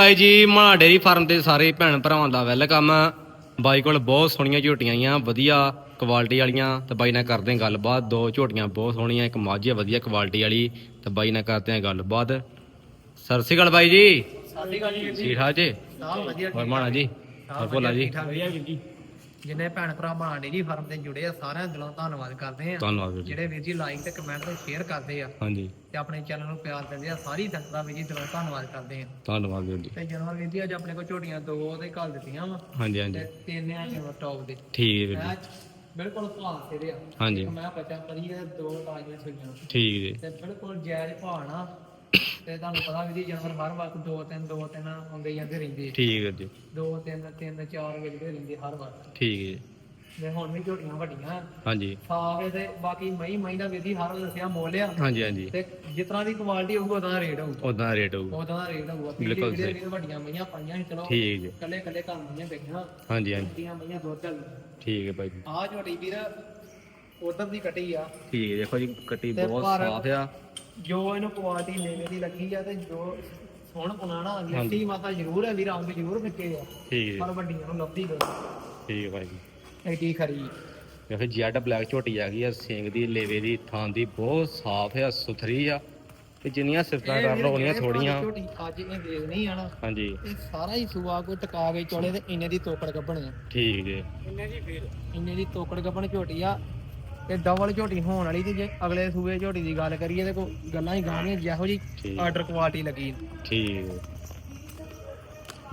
ਬਾਈ ਜੀ ਮਾਣਾ dairy farm ਤੇ ਸਾਰੇ ਭੈਣ ਭਰਾਵਾਂ ਦਾ ਵੈਲਕਮ ਬਾਈ ਕੋਲ ਬਹੁਤ ਸੋਹਣੀਆਂ ਝੋਟੀਆਂ ਆਈਆਂ ਵਧੀਆ ਕੁਆਲਿਟੀ ਵਾਲੀਆਂ। ਤੇ ਬਾਈ ਨਾਲ ਕਰਦੇ ਹਾਂ ਗੱਲਬਾਤ। ਦੋ ਝੋਟੀਆਂ ਬਹੁਤ ਸੋਹਣੀਆਂ ਇੱਕ ਮਾਝੀ ਆ ਵਧੀਆ ਕੁਆਲਿਟੀ ਵਾਲੀ। ਤੇ ਬਾਈ ਨਾਲ ਕਰਦੇ ਹਾਂ ਗੱਲਬਾਤ। ਸਤਿ ਸ਼੍ਰੀ ਅਕਾਲ ਬਾਈ ਜੀ। ਸਾਡੀ ਗੱਲ ਜੀ ਠੀਕ ਠਾਕ ਜੀ? ਹੋਰ ਮਾਣਾ ਜੀ? ਹੋਰ ਭੋਲਾ ਜੀ? ਠੀਕ ਠਾਕ ਵਧੀਆ ਜੀ। ਜਿੰਨੇ ਭੈਣ ਭਰਾ ਮਾਣਾ ਡੇਰੀ ਫਾਰਮ ਤੇ ਜੁੜੇ ਆ ਸਾਰਿਆਂ ਦਿਲੋਂ ਧੰਨਵਾਦ ਕਰਦੇ ਆ। ਧੰਨਵਾਦ ਵੀਰ ਜੀ। ਜਿਹੜੇ ਵੀਰ ਜੀ ਲਾਈਕ ਤੇ ਕਮੈਂਟ ਤੇ ਸ਼ੇਅਰ ਕਰਦੇ ਆ ਹਾਂਜੀ। ਤੇ ਆਪਣੇ ਚੈਨਲ ਨੂੰ ਪਿਆਰ ਦਿੰਦੇ ਆ ਸਾਰੀ ਸੰਗਤ ਦਾ ਵੀਰ ਜੀ ਦਿਲੋਂ ਧੰਨਵਾਦ ਕਰਦੇ ਆ। ਧੰਨਵਾਦ ਵੀਰ ਜੀ। ਤੇ ਜਨਵਰ ਵੀਰ ਜੀ ਅੱਜ ਆਪਣੇ ਕੋਲ ਝੋਟੀਆਂ ਦੋ ਤੇ ਘੱਲ ਦਿੱਤੀਆਂ ਵਾ ਹਾਂਜੀ ਹਾਂਜੀ। ਤੇ ਤਿੰਨ ਆ ਜਨਵਰ ਟੌਪ ਦੇ। ਠੀਕ ਹੈ ਵੀਰ ਜੀ। ਬਿਲਕੁਲ ਭਾਅ ਸਿਰੇ ਆ। ਹਾਂਜੀ। ਇੱਕ ਮੈਂ ਬੱਚਾ ਕਰੀ ਦੋ ਤਾਜ਼ੀਆਂ ਸੁਈਆਂ। ਠੀਕ ਜੀ। ਤੇ ਬਿਲਕੁਲ ਜਾਇਜ਼ ਭਾਅ ਨਾ ਤੇ ਤੁਹਾਨੂੰ ਪਤਾ ਵੀ ਜੀ ਜਾਨਵਰ ਹਰ ਵਕਤ ਦੋ ਤਿੰਨ ਦੋ ਤਿੰਨ ਆਉਂਦੇ ਜਾਂਦੇ ਰਹਿੰਦੇ ਆ। ਠੀਕ ਹੈ ਜੀ। ਦੋ ਤਿੰਨ ਤਿੰਨ ਚਾਰ ਵੇਲਦੇ ਰਹਿੰਦੇ ਹਰ ਵਕਤ। ਠੀਕ ਹੈ ਤੇ ਹੁਣ ਵੀ ਝੋਟੀਆਂ ਵੱਡੀਆਂ। ਹਾਂਜੀ। ਸਾਫ਼ ਤੇ ਬਾਕੀ ਮਈ ਮਈ ਦਾ ਵਿਧੀ ਹਰ ਦੱਸਿਆ ਮੁੱਲ ਆ। ਹਾਂਜੀ ਹਾਂਜੀ। ਤੇ ਜਿਸ ਤਰ੍ਹਾਂ ਦੀ ਕੁਆਲਿਟੀ ਹੋਊਗਾ ਉਹਦਾ ਦਾ ਰੇਟ ਹੋਊਗਾ। ਉਦਾਂ ਰੇਟ ਹੋਊਗਾ। ਉਹਦਾ ਦਾ ਰੇਟ ਹੋਊਗਾ। ਬਿਲਕੁਲ ਸਹੀ। ਵੱਡੀਆਂ ਮਈਆਂ ਪਾਈਆਂ ਸੀ ਚਲੋ ਠੀਕ ਜੀ। ਕੱਲੇ ਕੱਲੇ ਘਰ ਮਈਆਂ ਵੇਖੀਆਂ ਹਾਂਜੀ ਹਾਂਜੀ। ਵੱਡੀਆਂ ਮਈਆਂ ਦੁੱਧ ਚੱਲ ਠੀਕ ਹੈ ਜੀ। ਆਹ ਝੋਟੀ ਵੀਰ ਉਧਰ ਦੀ ਕੱਟੀ ਆ। ਠੀਕ ਹੈ ਦੇਖੋ ਜੀ ਕੱਟੀ ਬਹੁਤ ਸਾਫ਼ ਆ। ਜੋ ਇਹਨੂੰ ਕੁਆਲਿਟੀ ਨੇਵੇਂ ਦੀ ਲੱਗੀ ਆ ਤੇ ਜੋ ਹੁਣ ਪੁਨਾਣਾ ਲੱਟੀ ਮਾਤਾ ਜ਼ਰੂਰ ਹੈ ਵੀਰ ਅੰਗ ਜ਼ਰੂਰ ਫਿੱਕੇ ਆ। ਠੀਕ ਹੈ ਪਰ ਵੱਡੀਆਂ ਨੂੰ ਲੱਭਦੀ ਗਈ ਠੀਕ ਹੈ ਬਾਈ ਜੀ। ਐਡੀ ਖਰੀ। ਦੇਖੋ ਜੈਡ ਬਲੈਕ ਝੋਟੀ ਆ ਗਈ ਆ ਸਿੰਘ ਦੀ ਲੇਵੇ ਦੀ ਥਾਂ ਦੀ ਬਹੁਤ ਸਾਫ਼ ਆ ਸੁਥਰੀ ਆ। ਤੇ ਜਿੰਨੀਆਂ ਸਿਫਤਾਂ ਕਰ ਲਓ ਉਹਨੀਆਂ ਥੋੜੀਆਂ ਝੋਟੀ ਅੱਜ ਇਹ ਦੇਖ ਨਹੀਂ ਆਣਾ ਹਾਂਜੀ। ਇਹ ਸਾਰਾ ਹੀ ਸੁਆ ਕੋ ਟਕਾ ਕੇ ਚੋਲੇ ਤੇ ਇੰਨੇ ਦੀ ਤੋਕੜ ਗੱਭਣ ਆ। ਠੀਕ ਜੀ। ਇੰਨੇ ਦੀ ਫੇਰ। ਇੰਨੇ ਦੀ ਤੋਕੜ ਗੱਭਣ ਝੋਟੀ ਆ ਤੇ ਡਬਲ ਝੋਟੀ ਹੋਣ ਵਾਲੀ ਤੇ ਜੇ ਅਗਲੇ ਸੂਏ ਝੋਟੀ ਦੀ ਗੱਲ ਕਰੀਏ ਤੇ ਕੋ ਗੱਲਾਂ ਹੀ ਗਾਣੀਆਂ ਜਿਹੋ ਜੀ ਠੀਕ। ਆਰਡਰ ਕੁਆਲਿਟੀ ਲੱਗੀ। ਠੀਕ।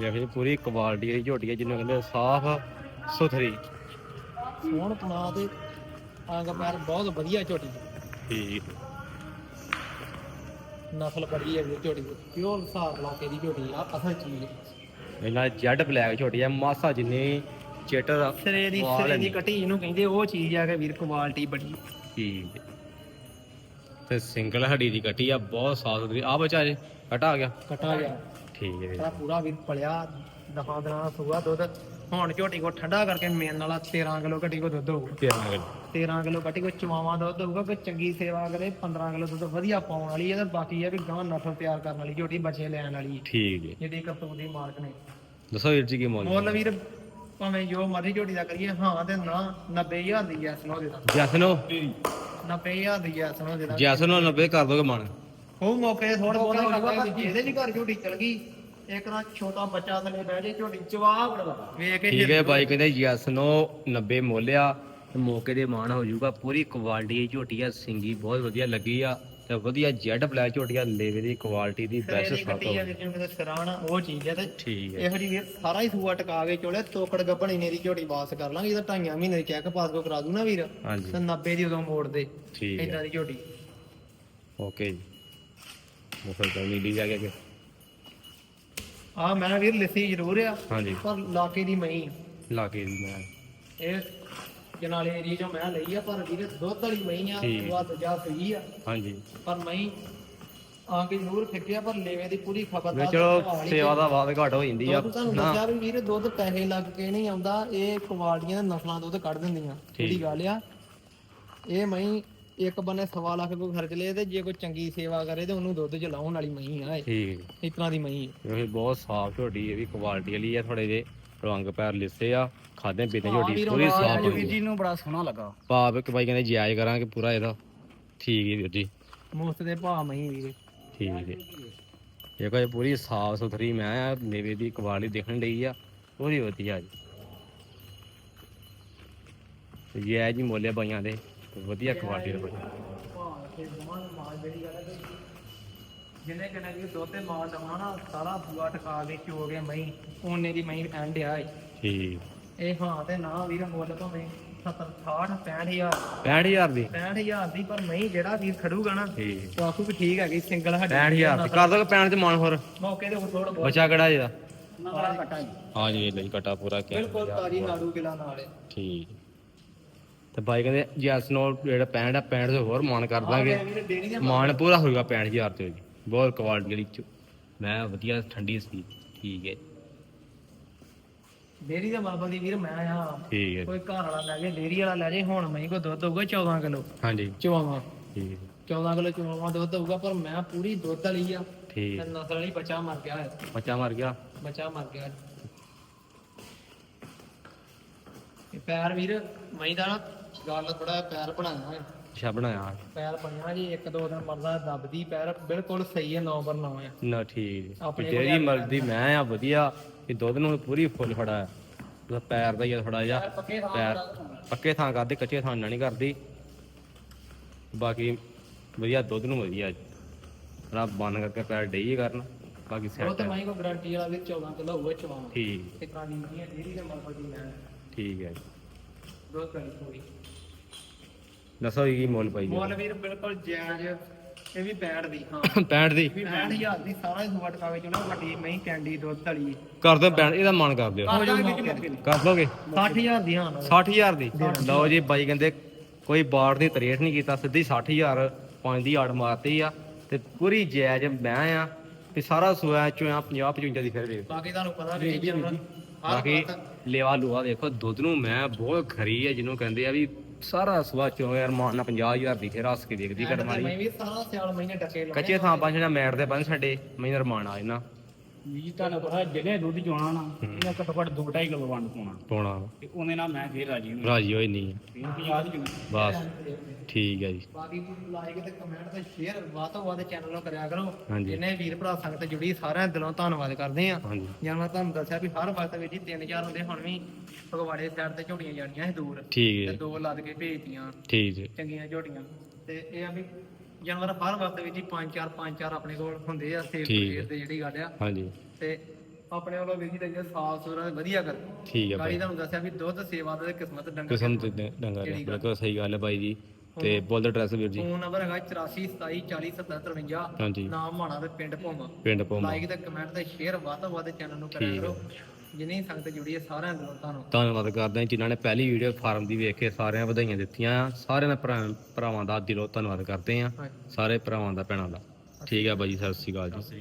ਜੀ ਪੂਰੀ ਕੁਆਲਿਟੀ ਦੀ ਝੋਟੀ ਆ ਜਿਹਨੂੰ ਕਹਿੰਦੇ ਸਾਫ਼ ਸੁਥਰੀ। ਸੋਹਣ ਪੁਣਾ ਤੇ ਅੰਗ ਪੈਰ ਬਹੁਤ ਵਧੀਆ ਝੋਟੀ ਠੀਕ। ਨਸਲ ਬੜੀ ਹੈ ਝੋਟੀ ਦੀ ਪਿਓਰ ਹਿਸਾਬ ਲਾ ਕੇ ਦੀ ਝੋਟੀ ਆ ਅਸਲ ਚੀਜ਼। ਇਹਨਾਂ ਜੈਡ ਬਲੈਕ ਝੋਟੀ ਆ ਮਾਸਾ ਜਿੰਨੀ ਚੇਟਰ ਸਿਰੇ ਦੀ ਵਾਹ ਸਿਰੇ ਦੀ ਲੈਂਦੀ। ਕੱਟੀ ਜਿਹਨੂੰ ਕਹਿੰਦੇ ਉਹ ਚੀਜ਼ ਆ ਕਿ ਵੀਰ ਕੁਆਲਿਟੀ ਬੜੀ ਠੀਕ ਹੈ। ਤੇ ਸਿੰਗਲ ਹੱਡੀ ਦੀ ਕੱਟੀ ਆ ਬਹੁਤ ਸਾਫ਼ ਸੁਥਰੀ। ਆ ਬੱਚਾ ਜੇ ਕਟਾ ਆ ਗਿਆ? ਕਟਾ ਗਿਆ। ਠੀਕ ਹੈ। ਸਾਰਾ ਪੂਰਾ ਵੀਰ ਪਲਿਆ ਦਫਾ ਦਿਨਾਂ ਦਾ ਸੂਆ ਦੁੱਧ। ਹੁਣ ਝੋਟੀ ਕੋ ਠੰਡਾ ਕਰਕੇ ਮੇਨ ਵਾਲਾ 13 ਕਿਲੋ ਘਟੀ ਕੋ ਦੁੱਧ ਹੋਊਗਾ। ਤੇਰਾਂ ਗੱਲ 13 ਕਿਲੋ ਘਟੀ ਕੋ ਚਵਾਵਾਂ ਦੁੱਧ ਹੋਊਗਾ ਕੋਈ ਚੰਗੀ ਸੇਵਾ ਕਰੇ 15 ਕਿਲੋ ਦੁੱਧ ਵਧੀਆ ਪਾਉਣ ਵਾਲੀ ਹੈ ਤੇ ਬਾਕੀ ਇਹ ਵੀ ਗਾਂ ਨਸਲ ਤਿਆਰ ਕਰਨ ਵਾਲੀ ਝੋਟੀ ਬੱਚੇ ਲੈਣ ਵਾਲੀ ਹੈ। ਠੀਕ ਹੈ। ਜਿਹੜੀ ਕਰਤੂਤ ਦੀ ਮਾਲਕ ਨੇ। ਦੱਸੋ ਵੀਰ ਜੀ ਕੀ ਮੁੱਲ ਮੁੱਲ ਵੀਰ ਭਾਵੇਂ ਜੋ ਮਰਜ਼ੀ ਝੋਟੀ ਦਾ ਕਰੀਏ ਹਾਂ ਤੇ ਨਾ 90000 ਦੀ ਐਸ ਨੋ ਦੇ ਦਾ ਜੈਸਨੋ 90000 ਦੀ ਐਸ ਨੋ ਦੇ ਦਾ ਜੈਸਨੋ 90 ਕਰ ਦੋਗੇ ਮਨ ਉਹ ਮੌਕੇ ਥੋੜਾ ਬਹੁਤਾ ਹੋ ਜਾਊਗਾ ਪਰ ਜਿਹਦੇ ਦੀ ਘਰ ਝੋਟੀ ਚਲ ਗਈ। ਇੱਕ ਨਾ ਛੋਟਾ ਬੱਚਾ ਥੱਲੇ ਬਹਿ ਜੇ ਝੋਟੀ ਚਵਾ ਬੜਾ ਵੇਖ ਕੇ ਠੀਕ ਹੈ ਬਾਈ ਕਹਿੰਦੇ ਜੈਸਨੋ 90 ਮੁੱਲ ਆ ਤੇ ਮੌਕੇ ਦੇ ਮਾਨ ਹੋ ਜਾਊਗਾ। ਪੂਰੀ ਕੁਆਲਿਟੀ ਦੀ ਝੋਟੀ ਆ ਸਿੰਗੀ ਬਹੁਤ ਵਧੀਆ ਲੱਗੀ ਆ। ਤੇ ਵਧੀਆ ਜੈਡ ਬਲੈਕ ਝੋਟੀ ਆ ਲੇਵੇ ਦੀ ਕੁਆਲਿਟੀ ਦੀ ਬੈਸਟ ਦੀ ਤੋਂ ਆ ਜਿਵੇਂ ਸਰਾਣਾ ਉਹ ਚੀਜ਼ ਹੈ ਤੇ ਠੀਕ ਹੈ ਇਹੋ ਜਿਹੀ ਸਾਰਾ ਹੀ ਸੂਆ ਟਕਾ ਕੇ ਚੋਲੇ ਤੋਕੜ ਗੱਭਣੀ ਨੇ ਦੀ ਝੋਟੀ ਵਾਪਸ ਕਰ ਲਾਂਗੇ ਇਹਦਾ ਢਾਈਆਂ ਮਹੀਨੇ ਦੀ ਚੈੱਕ ਪਾਸ ਕੋ ਕਰਾ ਦੂ ਨਾ ਵੀਰ। ਹਾਂਜੀ। ਤੇ 90 ਦੀ ਉਦੋਂ ਮੋੜ ਦੇ ਠੀਕ ਹੈ ਇਦਾਂ ਦੀ ਝੋਟੀ। ਓਕੇ ਜੀ। ਤਾਂ ਨੀਲੀ ਜਾ ਕੇ ਆ ਮੈਂ ਵੀਰ ਲਿੱਸੀ ਜ਼ਰੂਰ ਆ ਹਾਂਜੀ। ਪਰ ਲਾਕੇ ਦੀ ਮਈ ਆ। ਲਾ ਕੇ ਦੀ ਮੈਂ। ਇਹ ਜਨਾਲੇ ਏਰੀਆ ਚੋਂ ਮੈਂ ਲਈ ਆ ਪਰ ਵੀਰ ਦੁੱਧ ਵਾਲੀ ਮਈ ਆ ਠੀਕ। ਉਹ ਦੂਜਾ ਸਹੀ ਆ। ਹਾਂਜੀ। ਪਰ ਮਈ ਆ ਕੇ ਜ਼ਰੂਰ ਫਿੱਕਿਆ ਪਰ ਲੇਵੇ ਦੀ ਪੂਰੀ ਵੀ ਖਬਰਦਾਰ ਚਲੋ ਸੇਵਾ ਦਾ ਬਾਦ ਘਟ ਹੋ ਜਾਂਦੀ ਆ। ਦੁੱਧ ਤੁਹਾਨੂੰ ਨਾ। ਦੱਸਿਆ ਵੀ ਵੀਰ ਦੁੱਧ ਪੈਸੇ ਲੱਗ ਕੇ ਨਹੀਂ ਆਉਂਦਾ ਇਹ ਕੁਆਲਟੀਆਂ ਦੇ ਨਸਲਾਂ ਦੁੱਧ ਕੱਢ ਦਿੰਦੀਆਂ ਜਿਹੜੀ ਗੱਲ ਆ। ਇਹ ਮਈ ਇੱਕ ਬੰਨੇ ਸਵਾ ਲੱਖ ਕੋ ਖਰਚ ਲਏ ਤੇ ਜੇ ਕੋਈ ਚੰਗੀ ਸੇਵਾ ਕਰੇ ਤੇ ਉਹਨੂੰ ਦੁੱਧ ਚ ਲਾਉਣ ਵਾਲੀ ਮਈ ਆ ਇਹ। ਠੀਕ। ਇਸ ਤਰ੍ਹਾਂ ਦੀ ਮਈ ਇਹ ਬਹੁਤ ਸਾਫ਼ ਝੋਟੀ ਇਹ ਵੀ ਕੁਆਲਿਟੀ ਵਾਲੀ ਆ ਥੋੜੇ ਜੇ ਰੰਗ ਪੈਰ ਲਿੱਸੇ ਆ ਖਾਦੇ ਪੀਤੇ ਝੋਟੀ ਪੂਰੀ ਸਾਫ਼ ਹੋਈ ਜੀ ਨੂੰ ਬੜਾ ਸੋਹਣਾ ਲੱਗਾ। ਭਾਵ ਇੱਕ ਬਾਈ ਕਹਿੰਦੇ ਜਾਇਜ਼ ਕਰਾਂਗੇ ਪੂਰਾ ਇਹਦਾ। ਠੀਕ ਹੈ ਵੀਰ ਜੀ। ਮੁਫਤ ਦੇ ਭਾਅ ਮਈ ਵੀਰ। ਠੀਕ ਹੈ। ਇਹ ਕੋਈ ਪੂਰੀ ਸਾਫ਼ ਸੁਥਰੀ ਮੈਂ ਆ ਮੇਵੇ ਦੀ ਕੁਆਲਿਟੀ ਦੇਖਣ ਲਈ ਆ ਪੂਰੀ ਵਧੀਆ ਜੀ। ਤੇ ਇਹ ਜੀ ਮੋਲੇ ਬਾਈਆਂ ਦੇ ਵਧੀਆ ਕੁਆਲਿਟੀ ਦੇ ਬਾਈ। ਭਾਅ ਕਿ ਜਿਹਨੇ ਕਿਨੇ ਵੀ ਦੁੱਧ ਤੇ ਮਾਲ ਦਵਾਂ ਨਾ ਸਾਰਾ ਬੂਆ ਟਕਾ ਕੇ ਚੋ ਕੇ ਮਈ ਉਹਨੇ ਦੀ ਮਈ ਐਂਡ ਆ। ਠੀਕ। ਇਹ ਹਾਂ ਤੇ ਨਾ ਵੀਰ ਮੁੱਲ ਭਾਵੇਂ 70 60 65000 65000 ਦੀ? 65000 ਦੀ ਪਰ ਨਹੀਂ ਜਿਹੜਾ ਵੀਰ ਖੜੂਗਾ ਨਾ ਠੀਕ। ਆਖੂ ਵੀ ਠੀਕ ਹੈਗੀ ਸਿੰਗਲ ਹੱਡੀ 65000 ਦੀ। ਕਰ ਦੋਗੇ ਪੈਣ ਤੇ ਮਨ ਹੋਰ। ਮੌਕੇ ਤੇ ਥੋੜਾ ਬਹੁਤ। ਬੱਚਾ ਕਿਹੜਾ ਇਹਦਾ? ਨਵਾਂ ਕਟਾ ਜੀ। ਹਾਂ ਜੀ ਲਈ ਕਟਾ ਪੂਰਾ ਕਿਆ। ਬਿਲਕੁਲ ਤਾਜੀ ਨਾੜੂ ਕਿਲਾ ਨਾਲ ਹੈ ਠੀਕ। ਤੇ ਬਾਈ ਕਹਿੰਦੇ ਜੈਸ ਨੋ ਜਿਹੜਾ 65 ਆ 65 ਤੋਂ ਹੋਰ ਮਾਨ ਕਰ ਦਾਂਗੇ। ਵੀਰ ਡੇਰੀ ਦੇ ਮਾਨ ਪੂਰਾ ਹੋਊਗਾ 65000 ਤੇ ਜੀ ਬਹੁਤ ਕੁਆਲਿਟੀ ਜਿਹੜੀ ਚ- ਮੈਂ ਵਧੀਆ ਠੰਡੀ ਸੀ ਠੀਕ ਹੈ। ਡੇਰੀ ਦੇ ਮਲਬਲ ਦੀ ਵੀਰ ਮੈਂ ਆ। ਠੀਕ ਹੈ। ਕੋਈ ਘਰ ਵਾਲਾ ਲੈ ਜੇ ਡੇਰੀ ਵਾਲਾ ਲੈ ਜੇ ਹੁਣ ਮਈ ਕੋ ਦੁੱਧ ਹੋਊਗਾ 14 ਕਿਲੋ। ਹਾਂਜੀ। ਚਵਾਵਾਂ ਠੀਕ ਹੈ। 14 ਕਿਲੋ ਚਵਾਵਾਂ ਦੁੱਧ ਹੋਊਗਾ ਪਰ ਮੈਂ ਪੂਰੀ ਦੁੱਧ ਵਾਲੀ ਆ। ਠੀਕ ਤੇ ਨਸਲ ਵਾਲੀ ਬੱਚਾ ਮਰ ਗਿਆ ਹੈ ਬੱਚਾ ਮਰ ਗਿਆ। ਬੱਚਾ ਮਰ ਗਿਆ। ਇਹ ਪੈਰ ਵੀਰ ਮੈਂ ਦਾ ਗੱਲ ਥੋੜਾ ਪੈਰ ਬਣਾਇਆ ਹੈ। ਅੱਛਾ ਬਣਾਇਆ। ਪੈਰ ਬਣਿਆ ਜੀ ਇੱਕ ਦੋ ਦਿਨ ਮਰਦਾ ਦੱਬਦੀ ਪੈਰ। ਬਿਲਕੁਲ ਸਹੀ ਹੈ ਨੰਬਰ 9 ਹੈ। ਨਾ ਠੀਕ। ਆਪਣੇ ਜਿਹੜੀ ਮਰਜ਼ੀ ਮੈਂ ਆ ਵਧੀਆ। ਇਹ ਦੁੱਧ ਨੂੰ ਪੂਰੀ ਫੁੱਲ ਫੜਾ ਹੈ। ਉਹਦਾ ਪੈਰ ਦਾ ਹੀ ਆ ਥੋੜਾ ਜਿਹਾ। ਪੱਕੇ ਥਾਂ ਪੈਰ ਪੱਕੇ ਥਾਂ ਕਰਦੀ ਕੱਚੇ ਥਾਂ ਨਾਲ ਨਹੀਂ ਕਰਦੀ। ਬਾਕੀ ਵਧੀਆ ਦੁੱਧ ਨੂੰ ਵਧੀਆ। ਰੱਬ ਬੰਨ ਕਰਕੇ ਪੈਰ ਡਈ ਕਰਨ। ਬਾਕੀ ਉਹ ਸੈੱਟ ਤੇ ਮੈਂ ਕੋ ਗਾਰੰਟੀ ਵਾਲਾ ਵੀ 14 ਕਿਲੋ ਹੋਵੇ ਚਵਾਵਾਂ ਠੀਕ। ਤੇ ਕਾਲੀ ਨਹੀਂ ਹੈ ਡੇਰੀ ਦੇ ਮਰਫਲ ਦੀ ਲੈਣ ਠੀਕ ਹੈ ਜੀ। ਦੁੱਧ ਕਰੀ ਥੋੜੀ ਦੱਸੋ ਜੀ ਕੀ ਮੁੱਲ ਪਾਈ ਮੁੱਲ ਵੀਰ ਬਿਲਕੁਲ ਜਾਇਜ਼ ਇਹ ਵੀ ਬੈਠ ਦੀ ਹਾਂ। 65 ਦੀ। ਵੀ 65000 ਦੀ ਸਾਰਾ ਹੀ ਸੁਵਟ ਕਾਵੇ ਚੋਂ ਨਾ ਵੱਡੀ ਮਹੀਂ ਕੈਂਡੀ ਦੁੱਧ ਧਲੀ ਕਰ ਦਿਓ ਬੈਂਡ ਇਹਦਾ ਮਨ ਕਰ ਦਿਓ। ਹੋ ਕਰ ਦੋਗੇ। 60000 ਦੀ ਹਾਂ। 60000 ਦੀ? ਲਓ ਜੀ ਬਾਈ ਕਹਿੰਦੇ ਕੋਈ ਬਾੜ ਦੀ ਤਰੇਟ ਨਹੀਂ ਕੀਤਾ ਸਿੱਧੀ 60000 ਪੰਜ ਦੀ ਆੜ ਮਾਰਤੀ ਆ ਤੇ ਪੂਰੀ ਜਾਇਜ਼ ਮੈਂ ਆ ਤੇ ਸਾਰਾ ਸੋਇਆ ਚੋਂ 50 55 ਦੀ ਫਿਰ ਵੇਖ। ਬਾਕੀ ਤੁਹਾਨੂੰ ਪਤਾ ਵੀ ਬਾਕੀ ਲੇਵਾ ਲੂਆ ਦੇਖੋ ਦੁੱਧ ਨੂੰ ਮੈਂ ਬਹੁਤ ਖਰੀ ਹੈ ਜਿਹਨੂੰ ਕਹਿੰਦੇ ਆ ਵੀ ਸਾਰਾ ਸਵਾ ਚੋਂ ਯਾਰ ਮਾਨ ਨਾਲ 50000 ਦੀ ਫਿਰ ਹੱਸ ਕੇ ਦੇਖਦੀ ਕਰ ਮਾਰੀ ਮੈਂ ਵੀ ਸਾਰਾ ਸਿਆਲ ਮਹੀਨੇ ਡੱਕੇ ਲਾਉਣੇ ਕੱਚੇ ਥਾਂ ਪੰਜ ਜਿਹੜਾ ਮੈਟ ਦੇ ਬੰਨ ਛੱਡੇ ਮੈਂ ਰਮਾਨ ਆ ਇਹਨਾਂ। ਜੀ ਤੁਹਾਨੂੰ ਪਤਾ ਜਿਹੜੇ ਦੁੱਧ ਚੋਣਾ ਨਾ ਇਹਦਾ ਘੱਟੋ ਘੱਟ 2.5 ਕਿਲੋ ਵੰਡ ਪਾਉਣਾ। ਪਾਉਣਾ। ਤੇ ਉਹਦੇ ਨਾਲ ਮੈਂ ਫੇਰ ਰਾਜੀ ਹਾਂ ਰਾਜੀ ਹੋਈ ਨਹੀਂ। ਫਿਰ 50 ਦੀ ਚੋਣਾ ਬਸ ਠੀਕ ਹੈ ਜੀ। ਬਾਕੀ ਲਾਈਕ ਤੇ ਕਮੈਂਟ ਤੇ ਸ਼ੇਅਰ ਵੱਧ ਤੋਂ ਵੱਧ ਚੈਨਲ ਨੂੰ ਕਰਿਆ ਕਰੋ। ਜਿੰਨੇ ਵੀਰ ਭਰਾ ਸੰਗਤ ਜੁੜੀ ਸਾਰਿਆਂ ਦਿਲੋਂ ਧੰਨਵਾਦ ਕਰਦੇ ਆ ਹਾਂਜੀ। ਜਾਂ ਮੈਂ ਤੁਹਾਨੂੰ ਦੱਸਿਆ ਵੀ ਹਰ ਵਕਤ ਵਿੱਚ ਹੀ 3000 ਹੁੰਦੇ ਹੁਣ ਵੀ ਫਗਵਾੜੇ ਸਾਈਡ ਤੇ ਝੋਟੀਆਂ ਜਾਣੀਆਂ ਸੀ ਦੂਰ। ਠੀਕ ਤੇ ਹੈ ਦੋ ਲੱਦ ਕੇ ਭੇਜਤੀਆਂ। ਠੀਕ ਜੀ ਚੰਗੀਆਂ ਝੋਟੀਆਂ। ਤੇ ਇਹ ਆ ਵੀ ਜਾਨਵਰ ਹਰ ਵਕਤ ਵਿੱਚ ਹੀ ਪੰਜ ਚਾਰ ਪੰਜ ਚਾਰ ਆਪਣੇ ਕੋਲ ਹੁੰਦੇ ਆ ਸੇਫ ਠੀਕ। ਤੇ ਜਿਹੜੀ ਗੱਲ ਆ। ਹਾਂਜੀ। ਤੇ ਆਪਣੇ ਵੱਲੋਂ ਵੀ ਜੀ ਸਾਫ਼ ਸੁਥਰਾ ਵਧੀਆ ਕਰ। ਠੀਕ ਗਾੜੀ ਬਾਈ ਤੁਹਾਨੂੰ ਦੱਸਿਆ ਵੀ ਦੁੱਧ ਸੇਵਾ ਤੇ ਕਿਸਮਤ ਡੰਗਰ ਕਿਸਮ ਤੇ ਡ- ਡੰਗਾ ਰਿਹਾ ਬਿਲਕੁਲ ਸਹੀ ਗੱਲ ਹੈ ਬਾਈ ਜੀ। ਤੇ ਬੋਲ ਦਾ ਐਡਰੈਸ ਵੀਰ ਜੀ। ਫੋਨ ਨੰਬਰ ਹੈਗਾ 84 27 40 70 53 ਹਾਂਜੀ। ਨਾਮ ਮਾਣਾ ਤੇ ਪਿੰਡ ਭੋਮਾ। ਪਿੰਡ ਪੋਮਾ ਲਾਈਕ ਤੇ ਕਮੈਂਟ ਤੇ ਸ਼ੇਅਰ ਵੱਧ ਤੋਂ ਵੱਧ ਚੈਨਲ ਨੂੰ ਕਰਿਆ ਠੀਕ ਕਰੋ। ਜਿੰਨੀ ਸੰਗਤ ਜੁੜੀ ਹੈ ਸਾਰਿਆਂ ਨੂੰ। ਤੁਹਾਨੂੰ ਧੰਨਵਾਦ ਕਰਦੇ ਜਿਨ੍ਹਾਂ ਨੇ ਪਹਿਲੀ ਵੀਡੀਓ ਫਾਰਮ ਦੀ ਵੇਖ ਕੇ ਸਾਰਿਆਂ ਵਧਾਈਆਂ ਦਿੱਤੀਆਂ। ਆ ਸਾਰਿਆਂ ਦੇ ਭਰਾ- ਭਰਾਵਾਂ ਦਾ ਦਿਲੋਂ ਧੰਨਵਾਦ ਕਰਦੇ ਆ ਹਾਂਜੀ। ਸਾਰੇ ਭਰਾਵਾਂ ਦਾ ਭੈਣਾਂ ਦਾ। ਠੀਕ ਹੈ ਬਾਈ ਸਤਿ ਸ਼੍ਰੀ ਅਕਾਲ ਜੀ।